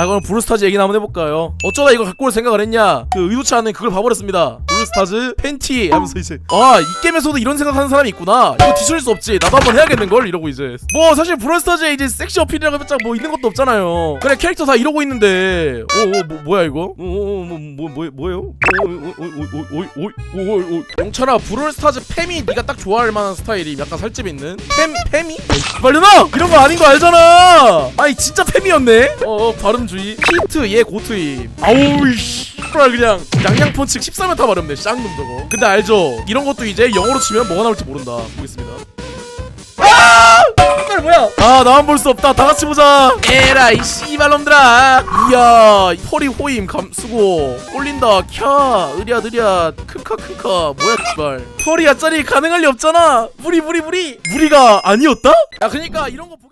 아 그럼 브루스타즈 얘기나 한번 해볼까요 어쩌다 이걸 갖고 올 생각을 했냐 그 의도치 않은 그걸 봐버렸습니다 브루스타즈 팬티 하면서 이제 아 이 게임에서도 이런 생각하는 사람이 있구나 이거 뒤처릴 수 없지 나도 한번 해야겠는걸 이러고 이제 뭐 사실 브루스타즈에 이제 섹시 어필이라고 해봤자 뭐 있는 것도 없잖아요 그래 캐릭터 다 이러고 있는데 어어 뭐, 뭐야 이거 어어뭐뭐 뭐, 뭐예요 오오오오오오오오오 영철아 브롤스타즈 팸이 네가 딱 좋아할 만한 스타일이 약간 살집 있는 팸 팸이 말려나 이런 거 아닌 거 알잖아 아니 진짜 팸이었네 어 어 발음 주의 히트 얘 고트임. 아우 씨. 그냥 양양 펀치 13m 발음네 쌍놈 저거 근데 알죠? 이런 것도 이제 영어로 치면 뭐가 나올지 모른다. 보겠습니다. 색깔 뭐야? 아 나만 볼 수 없다. 다 같이 보자. 에라 이 씨발놈들아. 이야 펄이 호임 감 수고. 꼴린다. 캬 으랴 느랴. 큰카 큰카. 뭐야 씨발. 펄이야 짜리 가능할 리 없잖아. 무리 무리 무리. 무리가 아니었다? 야 그니까 이런 거 보-